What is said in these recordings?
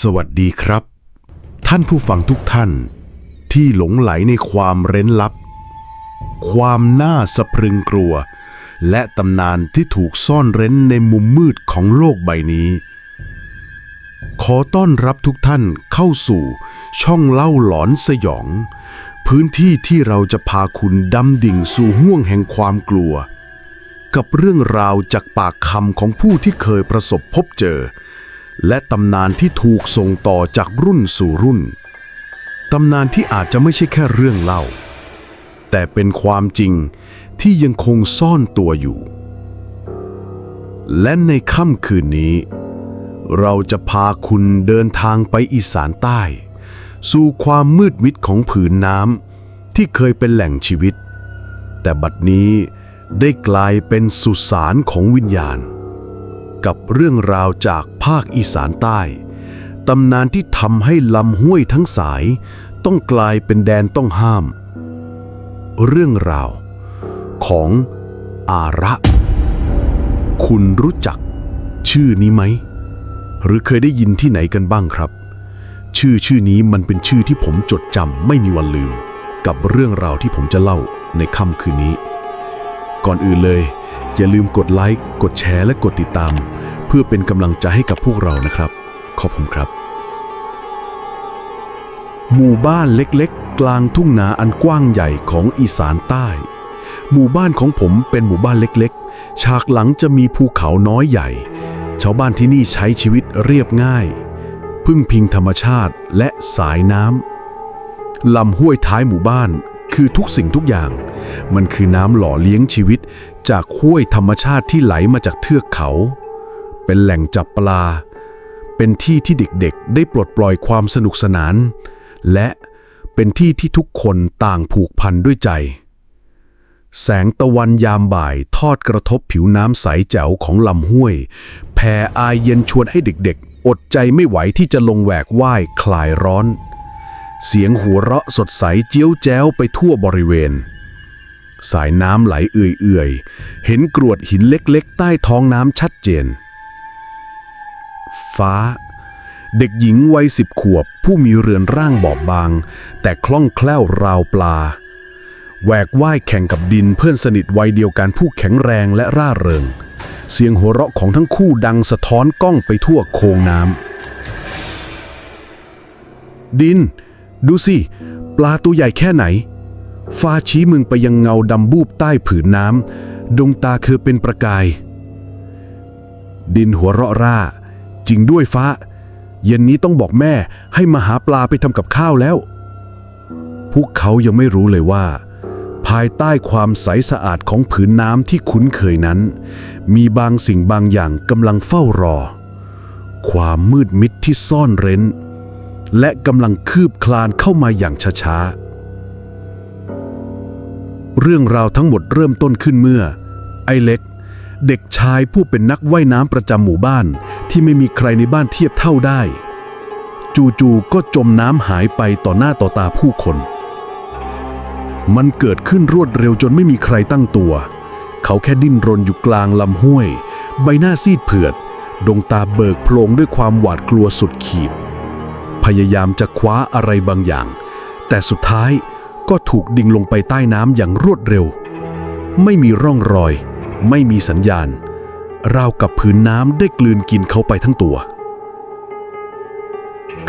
สวัสดีครับ ท่านผู้ฟังทุกท่าน ที่หลงไหลในความเร้นลับ ความน่าสะพรึงกลัว และตำนานที่ถูกซ่อนเร้นในมุมมืดของโลกใบนี้ ขอต้อนรับทุกท่านเข้าสู่ช่องเล่าหลอนสยอง พื้นที่ที่เราจะพาคุณดำดิ่งสู่ห้วงแห่งความกลัว กับเรื่องราวจากปากคำของผู้ที่เคยประสบพบเจอ และตำนานที่ถูกส่งต่อจากรุ่นสู่รุ่น ตำนานที่อาจจะไม่ใช่แค่เรื่องเล่า แต่เป็นความจริงที่ยังคงซ่อนตัวอยู่ และในค่ำคืนนี้ เราจะพาคุณเดินทางไปอีสานใต้ สู่ความมืดมิดของผืนน้ำที่เคยเป็นแหล่งชีวิต แต่บัดนี้ได้กลายเป็นสุสานของวิญญาณ กับเรื่องราวจากภาคอีสานใต้ ตำนานที่ทำให้ลำห้วยทั้งสาย ต้องกลายเป็นแดนต้องห้าม เรื่องราว ของอาระ คุณรู้จัก ชื่อนี้ไหม หรือเคยได้ยินที่ไหนกันบ้างครับ ชื่อชื่อนี้มันเป็นชื่อที่ผมจดจำไม่มีวันลืม กับเรื่องราวที่ผมจะเล่าในค่ำคืนนี้ ก่อนอื่นเลย อย่าลืมกดไลค์ กดแชร์ และกดติดตาม เพื่อเป็นกำลังใจให้กับพวกเรานะครับ ขอบคุณครับ หมู่บ้านเล็กๆ กลางทุ่งนาอันกว้างใหญ่ของอีสานใต้ หมู่บ้านของผมเป็นหมู่บ้านเล็กๆ ฉากหลังจะมีภูเขาน้อยใหญ่ ชาวบ้านที่นี่ใช้ชีวิตเรียบง่าย พึ่งพิงธรรมชาติและสายน้ำลำห้วยท้ายหมู่บ้าน คือทุกสิ่งทุกอย่าง มันคือน้ำหล่อเลี้ยงชีวิต จากห้วยธรรมชาติที่ไหลมาจากเทือกเขา เป็นแหล่งจับปลา เป็นที่ที่เด็กๆ ได้ปลดปล่อยความสนุกสนาน และเป็นที่ที่ทุกคนต่างผูกพันด้วยใจ แสงตะวันยามบ่ายทอดกระทบผิวน้ำใสแจ๋วของลำห้วย แผ่อายเย็นชวนให้เด็กๆ อดใจไม่ไหวที่จะลงแหวกว่ายคลายร้อน เสียงหัวเราะสดใสเจียวแจ้วไปทั่วบริเวณ สายน้ำไหลเอื่อยๆ เห็นกรวดหินเล็กๆ ใต้ท้องน้ำชัดเจน ฟ้า เด็กหญิงวัยสิบขวบ ผู้มีเรือนร่างบอบบาง แต่คล่องแคล่วราวปลาแหวกว่ายแข่งกับดินเพื่อนสนิทวัยเดียวกันผู้แข็งแรงและร่าเริง เสียงหัวเราะของทั้งคู่ดังสะท้อนกล้องไปทั่วโคงน้ำดิน ดูสิ ปลาตัวใหญ่แค่ไหน ฟ้าชี้มึงไปยังเงาดำบูบใต้ผืนน้ำดวงตาคือเป็นประกาย ดินหัวเราะร่า จริงด้วยฟ้า เย็นนี้ต้องบอกแม่ให้มาหาปลาไปทำกับข้าวแล้ว พวกเขายังไม่รู้เลยว่า ภายใต้ความใสสะอาดของผืนน้ำที่คุ้นเคยนั้น มีบางสิ่งบางอย่างกำลังเฝ้ารอ ความมืดมิดที่ซ่อนเร้น และกำลังคืบคลานเข้ามาอย่างช้าๆ เรื่องราวทั้งหมดเริ่มต้นขึ้นเมื่อ ไอ้เล็ก เด็กชายผู้เป็นนักว่ายน้ำประจำหมู่บ้านที่ไม่มีใครในบ้านเทียบเท่าได้ จู่ๆก็จมน้ำหายไปต่อหน้าต่อตาผู้คน มันเกิดขึ้นรวดเร็วจนไม่มีใครตั้งตัว เขาแค่ดิ้นรนอยู่กลางลำห้วย ใบหน้าซีดเผือด ดวงตาเบิกโพลงด้วยความหวาดกลัวสุดขีด พยายามจะคว้าอะไรบางอย่าง แต่สุดท้ายก็ถูกดิ่งลงไปใต้น้ำอย่างรวดเร็ว ไม่มีร่องรอย ไม่มีสัญญาณ ราวกับผืนน้ำได้กลืนกินเขาไปทั้งตัว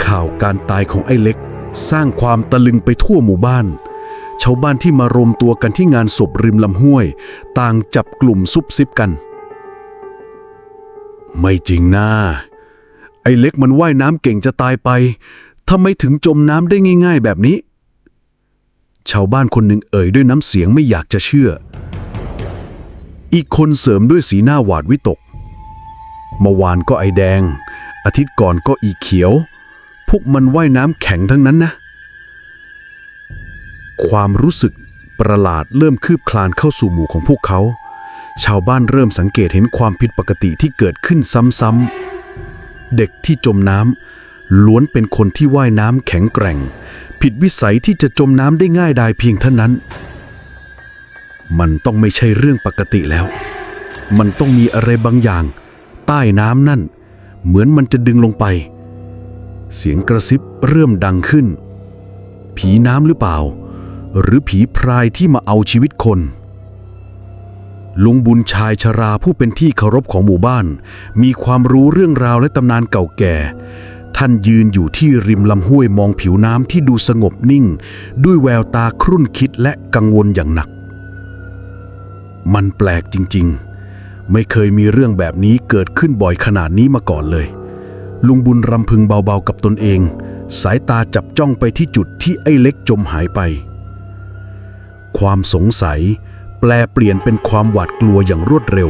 ข่าวการตายของไอ้เล็ก สร้างความตะลึงไปทั่วหมู่บ้านชาวบ้านที่มารวมตัวกันที่งานศพริมลำห้วย ต่างจับกลุ่มซุบซิบกัน ไม่จริงนะ ไอ้เล็กมันว่ายน้ำเก่งจะตายไปทำไมถึงจมน้ำได้ง่าย ๆ แบบนี้ ชาวบ้านคนหนึ่งเอ่ยด้วยน้ำเสียงไม่อยากจะเชื่อ อีกคนเสริมด้วยสีหน้าหวาดวิตกเมื่อวานก็ไอแดง อาทิตย์ก่อนก็อีเขียว พวกมันว่ายน้ำแข็งทั้งนั้นนะ ความรู้สึกประหลาดเริ่มคืบคลานเข้าสู่หมู่ของพวกเขา ชาวบ้านเริ่มสังเกตเห็นความผิดปกติที่เกิดขึ้นซ้ำๆ เด็กที่จมน้ำล้วนเป็นคนที่ว่ายน้ำแข็งแกร่ง ผิดวิสัยที่จะจมน้ำได้ง่ายดายเพียงเท่านั้น มันต้องไม่ใช่เรื่องปกติแล้ว มันต้องมีอะไรบางอย่าง ใต้น้ำนั่น เหมือนมันจะดึงลงไป เสียงกระซิบเริ่มดังขึ้น ผีน้ำหรือเปล่า หรือผีพรายที่มาเอาชีวิตคน ลุงบุญชายชราผู้เป็นที่เคารพของหมู่บ้าน มีความรู้เรื่องราวและตำนานเก่าแก่ ท่านยืนอยู่ที่ริมลำห้วยมองผิวน้ำที่ดูสงบนิ่ง ด้วยแววตาครุ่นคิดและกังวลอย่างหนัก มันแปลกจริงๆ ไม่เคยมีเรื่องแบบนี้เกิดขึ้นบ่อยขนาดนี้มาก่อนเลย ลุงบุญรำพึงเบาๆกับตนเอง สายตาจับจ้องไปที่จุดที่ไอ้เล็กจมหายไป ความสงสัย แปลเปลี่ยนเป็นความหวาดกลัวอย่างรวดเร็ว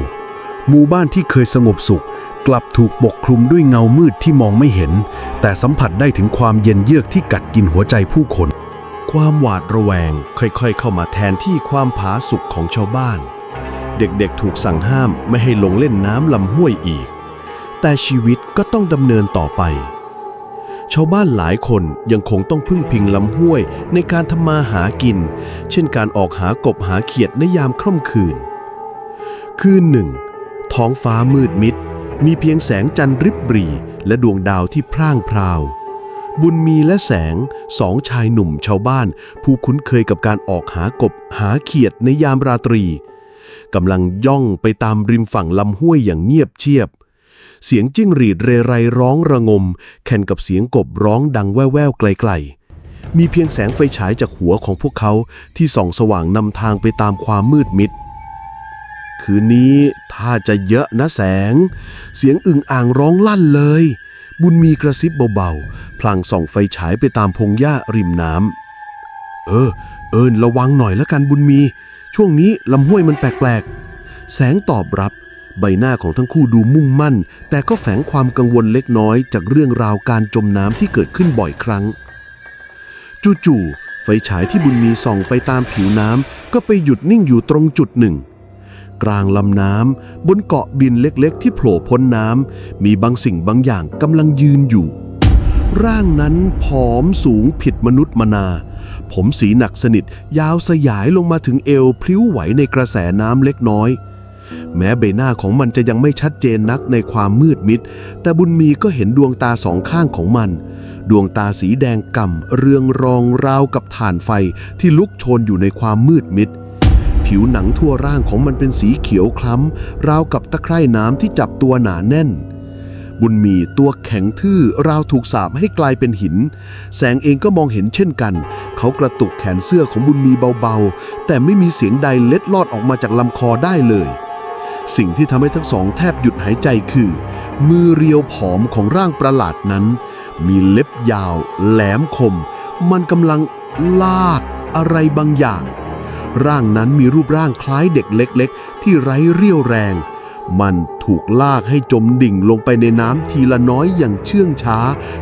หมู่บ้านที่เคยสงบสุข กลับถูกปกคลุมด้วยเงามืดที่มองไม่เห็น แต่สัมผัสได้ถึงความเย็นเยือกที่กัดกินหัวใจผู้คน ความหวาดระแวงค่อยๆ เข้ามาแทนที่ความผาสุกของชาวบ้าน เด็กๆถูกสั่งห้ามไม่ให้ลงเล่นน้ำลำห้วยอีก แต่ชีวิตก็ต้องดำเนินต่อไป ชาวบ้านหลายคนยังคงต้องพึ่งพิงลำห้วยในการทำมาหากิน เช่นการออกหากบหาเขียดในยามค่ำคืน คืนหนึ่ง ท้องฟ้ามืดมิด มีเพียงแสงจันทร์ริบหรี่ และดวงดาวที่พร่างพราว บุญมีและแสงสองชายหนุ่มชาวบ้าน ผู้คุ้นเคยกับการออกหากบหาเขียดในยามราตรีกำลังย่องไปตามริมฝั่งลำห้วยอย่างเงียบเชียบ เสียงจิ้งหรีดเรไรร้องระงม แข่งกับเสียงกบร้องดังแว่วๆไกลๆ มีเพียงแสงไฟฉายจากหัวของพวกเขาที่ส่องสว่างนำทางไปตามความมืดมิด คืนนี้ถ้าจะเยอะนะแสง เสียงอึ่งอ่างร้องลั่นเลย บุญมีกระซิบเบาๆ พลางส่องไฟฉายไปตามพงหญ้าริมน้ำเออ เอินระวังหน่อยละกันบุญมี ช่วงนี้ลำห้วยมันแปลกๆ แสงตอบรับ ใบหน้าของทั้งคู่ดูมุ่งมั่น แต่ก็แฝงความกังวลเล็กน้อยจากเรื่องราวการจมน้ำที่เกิดขึ้นบ่อยครั้ง จู่ๆไฟฉายที่บุญมีส่องไปตามผิวน้ำก็ไปหยุดนิ่งอยู่ตรงจุดหนึ่ง กลางลำน้ำบนเกาะบินเล็กๆ ที่โผล่พ้นน้ำมีบางสิ่งบางอย่างกำลังยืนอยู่ ร่างนั้นผอมสูงผิดมนุษย์มนา ผมสีหนักสนิทยาวสยายลงมาถึงเอวพลิ้วไหวในกระแสน้ำเล็กน้อย แม้ใบหน้าของมันจะยังไม่ชัดเจนนักในความมืดมิด แต่บุญมีก็เห็นดวงตาสองข้างของมัน ดวงตาสีแดงก่ำเรืองรองราวกับถ่านไฟที่ลุกโชนอยู่ในความมืดมิด ผิวหนังทั่วร่างของมันเป็นสีเขียวคล้ำ ราวกับตะไคร่น้ำที่จับตัวหนาแน่น บุญมีตัวแข็งทื่อราวถูกสาบให้กลายเป็นหิน แสงเองก็มองเห็นเช่นกัน เขากระตุกแขนเสื้อของบุญมีเบาๆ แต่ไม่มีเสียงใดเล็ดลอดออกมาจากลำคอได้เลย สิ่งที่ทำให้ทั้งสองแทบหยุดหายใจคือ มือเรียวผอมของร่างประหลาดนั้น มีเล็บยาว แหลมคม มันกำลังลากอะไรบางอย่าง ร่างนั้นมีรูปร่างคล้ายเด็กเล็ก ๆ ที่ไร้เรี่ยวแรง มันถูกลากให้จมดิ่งลงไปในน้ำทีละน้อยอย่างเชื่องช้า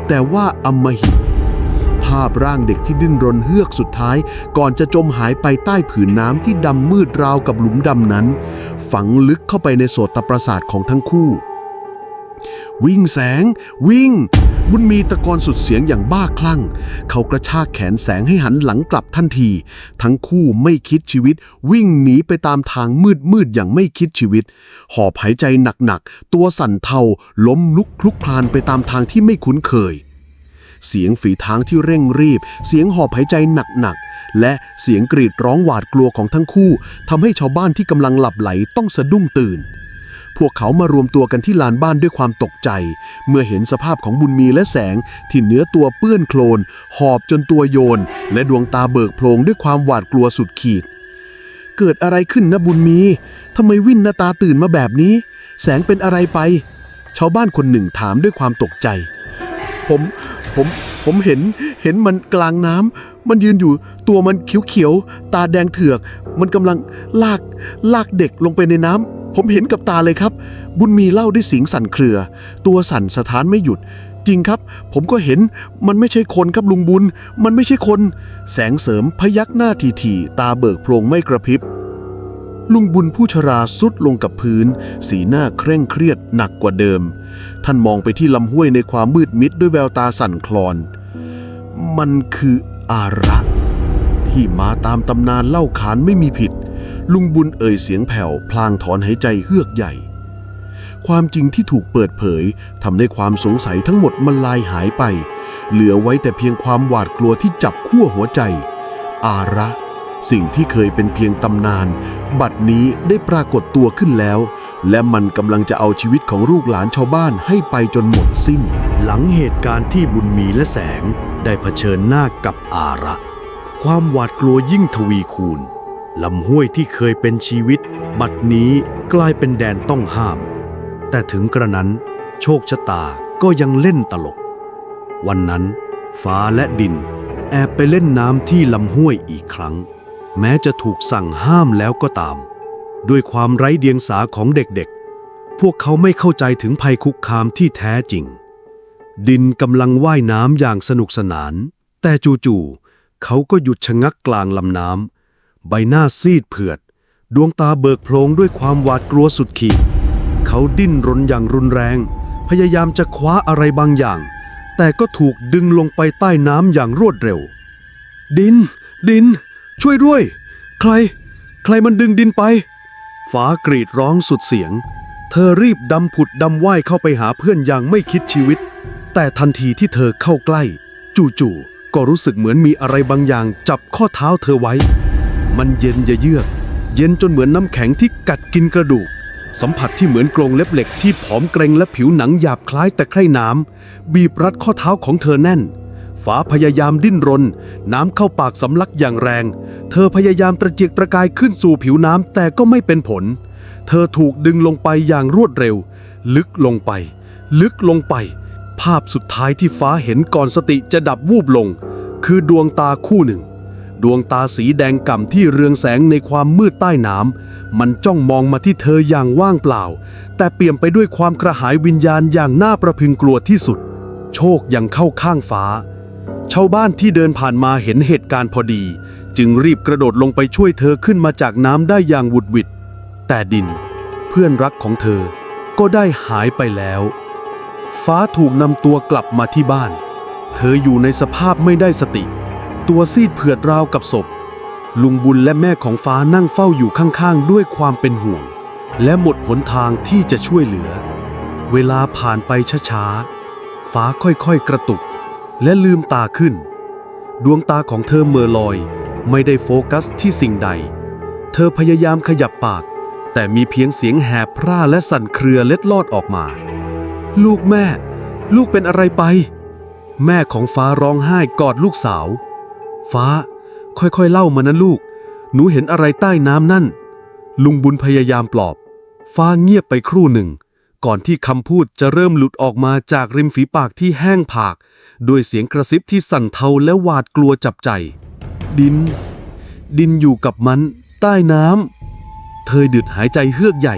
แต่ว่าอมหิตาพร่างเด็กที่ดิ้นรนเฮือกสุดท้าย ก่อนจะจมหายไปใต้ผืนน้ำที่ดำมืดราวกับหลุมดำนั้น ฝังลึกเข้าไปในโสตประสาทของทั้งคู่ วิ่งแสง วิ่ง บุญมีตะโกนสุดเสียงอย่างบ้าคลั่ง เขากระชากแขนแสงให้หันหลังกลับทันที ทั้งคู่ไม่คิดชีวิต วิ่งหนีไปตามทางมืดมืดอย่างไม่คิดชีวิต หอบหายใจหนักๆ ตัวสั่นเทาล้มลุกคลุกคลานไปตามทางที่ไม่คุ้นเคย เสียงฝีเท้าที่เร่งรีบ เสียงหอบหายใจหนักๆ และเสียงกรีดร้องหวาดกลัวของทั้งคู่ทำให้ชาวบ้านที่กำลังหลับไหลต้องสะดุ้งตื่น พวกเขามารวมตัวกันที่ลานบ้านด้วยความตกใจ เมื่อเห็นสภาพของบุญมีและแสงที่เนื้อตัวเปื้อนโคลน หอบจนตัวโยน และดวงตาเบิกโพลงด้วยความหวาดกลัวสุดขีด เกิดอะไรขึ้นนะบุญมีทำไมวิ่นหน้าตาตื่นมาแบบนี้ แสงเป็นอะไรไปชาวบ้านคนหนึ่งถามด้วยความตกใจ ผม ผมผมเห็นเห็นมันกลางน้ำมันยืนอยู่ตัวมันเขียวๆตาแดงเถือก มันกำลังลากลากเด็กลงไปในน้ำผมเห็นกับตาเลยครับ บุญมีเล่าด้วยเสียงสั่นเครือ ตัวสั่นสะท้านไม่หยุด จริงครับ ผมก็เห็นมันไม่ใช่คนครับลุงบุญ มันไม่ใช่คน แสงเสริมพยักหน้าทีๆตาเบิกโพลงไม่กระพริบ ลุงบุญผู้ชราสุดลงกับพื้น สีหน้าเคร่งเครียดหนักกว่าเดิม ท่านมองไปที่ลำห้วยในความมืดมิดด้วยแววตาสั่นคลอน มันคืออาระที่มาตามตำนานเล่าขานไม่มีผิด ลุงบุญเอ่ยเสียงแผ่ว พลางถอนหายใจเฮือกใหญ่ ความจริงที่ถูกเปิดเผยทำให้ความสงสัยทั้งหมดมันลายหายไป เหลือไว้แต่เพียงความหวาดกลัวที่จับขั้วหัวใจ อาระ สิ่งที่เคยเป็นเพียงตำนาน บัดนี้ได้ปรากฏตัวขึ้นแล้ว และมันกำลังจะเอาชีวิตของลูกหลานชาวบ้านให้ไปจนหมดสิ้น หลังเหตุการณ์ที่บุญมีและแสงได้เผชิญหน้ากับอาระ ความหวาดกลัวยิ่งทวีคูณลำห้วยที่เคยเป็นชีวิต บัดนี้กลายเป็นแดนต้องห้าม แต่ถึงกระนั้น โชคชะตาก็ยังเล่นตลก วันนั้น ฟ้าและดิน แอบไปเล่นน้ำที่ลำห้วยอีกครั้ง แม้จะถูกสั่งห้ามแล้วก็ตาม ด้วยความไร้เดียงสาของเด็กๆ พวกเขาไม่เข้าใจถึงภัยคุกคามที่แท้จริง ดินกำลังว่ายน้ำอย่างสนุกสนาน แต่จู่ๆเขาก็หยุดชะงักกลางลำน้ำใบหน้าซีดเผือด ดวงตาเบิกโพลงด้วยความหวาดกลัวสุดขีดเขาดิ้นรนอย่างรุนแรง พยายามจะคว้าอะไรบางอย่าง แต่ก็ถูกดึงลงไปใต้น้ำอย่างรวดเร็ว ดิน ดิน ช่วยด้วย ใคร ใครมันดึงดินไป ฟ้ากรีดร้องสุดเสียง เธอรีบดำผุดดำว่ายเข้าไปหาเพื่อนอย่างไม่คิดชีวิต แต่ทันทีที่เธอเข้าใกล้ จู่ๆก็รู้สึกเหมือนมีอะไรบางอย่างจับข้อเท้าเธอไว้ มันเย็นเยือก เย็นจนเหมือนน้ำแข็งที่กัดกินกระดูกสัมผัสที่เหมือนกรงเล็บเหล็กที่ผอมเกรงและผิวหนังหยาบคล้ายแต่ไคร่น้ำบีบรัดข้อเท้าของเธอแน่น ฟ้าพยายามดิ้นรน น้ำเข้าปากสำลักอย่างแรง เธอพยายามตะเกียกตะกายขึ้นสู่ผิวน้ำแต่ก็ไม่เป็นผล เธอถูกดึงลงไปอย่างรวดเร็ว ลึกลงไป ลึกลงไป ภาพสุดท้ายที่ฟ้าเห็นก่อนสติจะดับวูบลง คือดวงตาคู่หนึ่ง ดวงตาสีแดงก่ำที่เรืองแสงในความมืดใต้น้ำมันจ้องมองมาที่เธออย่างว่างเปล่า แต่เปี่ยมไปด้วยความกระหายวิญญาณอย่างน่าประพึงกลัวที่สุด โชคยังเข้าข้างฟ้า ชาวบ้านที่เดินผ่านมาเห็นเหตุการณ์พอดี จึงรีบกระโดดลงไปช่วยเธอขึ้นมาจากน้ำได้อย่างวุดวิดแต่ดิน เพื่อนรักของเธอ ก็ได้หายไปแล้ว ฟ้าถูกนำตัวกลับมาที่บ้าน เธออยู่ในสภาพไม่ได้สติ ตัวซีดเผือดราวกับศพ ลุงบุญและแม่ของฟ้านั่งเฝ้าอยู่ข้างๆ ด้วยความเป็นห่วง และหมดหนทางที่จะช่วยเหลือ เวลาผ่านไปช้าๆ ฟ้าค่อยๆกระตุก และลืมตาขึ้น ดวงตาของเธอเมื่อลอย ไม่ได้โฟกัสที่สิ่งใด เธอพยายามขยับปาก แต่มีเพียงเสียงแหบพร่าและสั่นเครือเล็ดลอดออกมา ลูกแม่ ลูกเป็นอะไรไป แม่ของฟ้าร้องไห้กอดลูกสาว ฟ้า ค่อยๆเล่ามานะลูก หนูเห็นอะไรใต้น้ำนั่น ลุงบุญพยายามปลอบ ฟ้าเงียบไปครู่หนึ่ง ก่อนที่คำพูดจะเริ่มหลุดออกมาจากริมฝีปากที่แห้งผาก ด้วยเสียงกระซิบที่สั่นเทาและหวาดกลัวจับใจ ดิน ดินอยู่กับมัน ใต้น้ำเธอดึดหายใจเฮือกใหญ่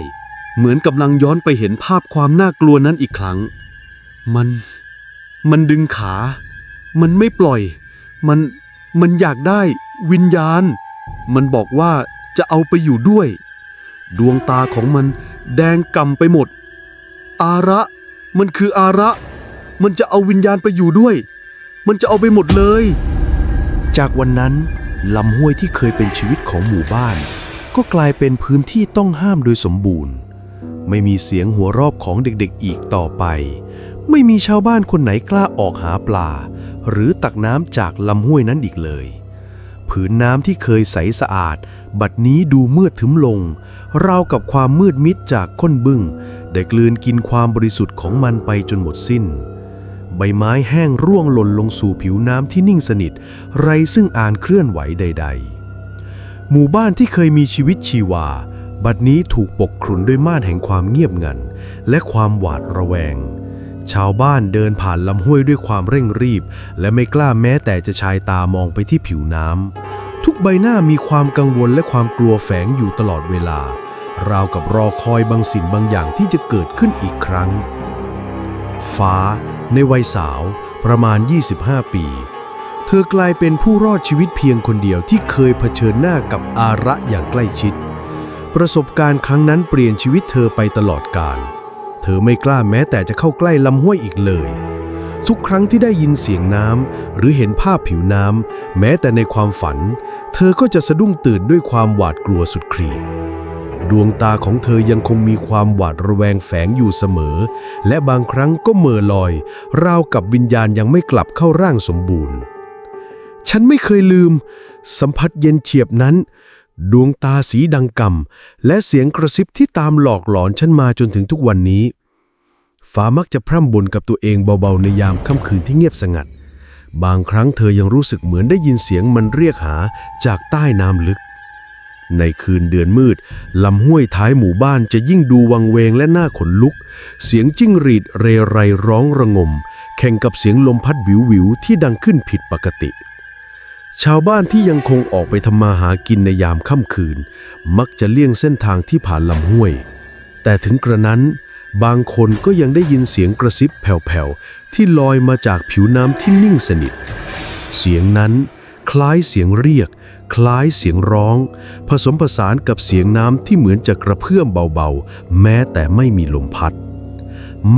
เหมือนกำลังย้อนไปเห็นภาพความน่ากลัวนั้นอีกครั้ง มัน มันดึงขา มันไม่ปล่อย มัน มันอยากได้ วิญญาณ มันบอกว่าจะเอาไปอยู่ด้วย ดวงตาของมันแดงกำไปหมด อาระ มันคืออาระ มันจะเอาวิญญาณไปอยู่ด้วย มันจะเอาไปหมดเลย จากวันนั้นลำห้วยที่เคยเป็นชีวิตของหมู่บ้าน ก็กลายเป็นพื้นที่ต้องห้ามโดยสมบูรณ์ ไม่มีเสียงหัวรอบของเด็กๆอีกต่อไป ไม่มีชาวบ้านคนไหนกล้าออกหาปลา หรือตักน้ำจากลำห้วยนั้นอีกเลย ผืนน้ำที่เคยใสสะอาด บัดนี้ดูมืดทึมลง ราวกับความมืดมิดจากก้นบึ้งได้กลืนกินความบริสุทธิ์ของมันไปจนหมดสิ้น ใบไม้แห้งร่วงหล่นลงสู่ผิวน้ำที่นิ่งสนิท ไรซึ่งอ่านเคลื่อนไหวใด ๆ หมู่บ้านที่เคยมีชีวิตชีวา บัดนี้ถูกปกคลุมด้วยม่านแห่งความเงียบงัน และความหวาดระแวง ชาวบ้านเดินผ่านลำห้วยด้วยความเร่งรีบ และไม่กล้าแม้แต่จะชายตามองไปที่ผิวน้ำทุกใบหน้ามีความกังวลและความกลัวแฝงอยู่ตลอดเวลา ราวกับรอคอยบางสิ่งบางอย่างที่จะเกิดขึ้นอีกครั้ง ฟ้า ในวัยสาวประมาณ 25 ปี เธอกลายเป็นผู้รอดชีวิตเพียงคนเดียวที่เคยเผชิญหน้ากับอาระอย่างใกล้ชิด ประสบการณ์ครั้งนั้นเปลี่ยนชีวิตเธอไปตลอดกาล เธอไม่กล้าแม้แต่จะเข้าใกล้ลำห้วยอีกเลย ทุกครั้งที่ได้ยินเสียงน้ำหรือเห็นภาพผิวน้ำแม้แต่ในความฝัน เธอก็จะสะดุ้งตื่นด้วยความหวาดกลัวสุดขีด ดวงตาของเธอยังคงมีความหวาดระแวงแฝงอยู่เสมอ และบางครั้งก็เหม่อลอย ราวกับวิญญาณยังไม่กลับเข้าร่างสมบูรณ์ ฉันไม่เคยลืม สัมผัสเย็นเฉียบนั้น ดวงตาสีดังกำและเสียงกระซิบที่ตามหลอกหลอนฉันมาจนถึงทุกวันนี้ ฟ้ามักจะพร่ำบ่นกับตัวเองเบาๆในยามค่ำคืนที่เงียบสงัด บางครั้งเธอยังรู้สึกเหมือนได้ยินเสียงมันเรียกหาจากใต้น้ำลึก ในคืนเดือนมืด ลำห้วยท้ายหมู่บ้านจะยิ่งดูวังเวงและน่าขนลุก เสียงจิ้งหรีดเรไรร้องระงม แข่งกับเสียงลมพัดวิววิวที่ดังขึ้นผิดปกติ ชาวบ้านที่ยังคงออกไปทำมาหากินในยามค่ำคืน มักจะเลี่ยงเส้นทางที่ผ่านลำห้วย แต่ถึงกระนั้น บางคนก็ยังได้ยินเสียงกระซิบแผ่วๆที่ลอยมาจากผิวน้ำที่นิ่งสนิท เสียงนั้น คล้ายเสียงเรียก คล้ายเสียงร้อง ผสมผสานกับเสียงน้ำที่เหมือนจะกระเพื่อมเบาๆ แม้แต่ไม่มีลมพัด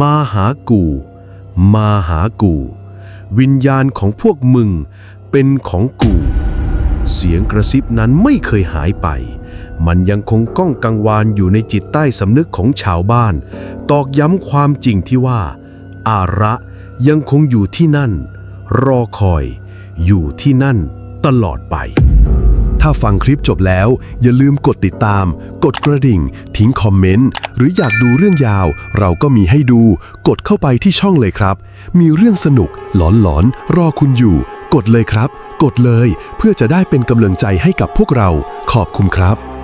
มาหากู มาหากู วิญญาณของพวกมึง เป็นของกู เสียงกระซิบนั้นไม่เคยหายไป มันยังคงก้องกังวานอยู่ในจิตใต้สำนึกของชาวบ้าน ตอกย้ำความจริงที่ว่า อาระยังคงอยู่ที่นั่น รอคอย อยู่ที่นั่น ตลอดไป ถ้าฟังคลิปจบแล้ว อย่าลืมกดติดตาม กดกระดิ่ง ทิ้งคอมเมนต์ หรืออยากดูเรื่องยาว เราก็มีให้ดู กดเข้าไปที่ช่องเลยครับ มีเรื่องสนุกหลอนๆ รอคุณอยู่ กดเลยครับ กดเลย เพื่อจะได้เป็นกำลังใจให้กับพวกเรา ขอบคุณครับ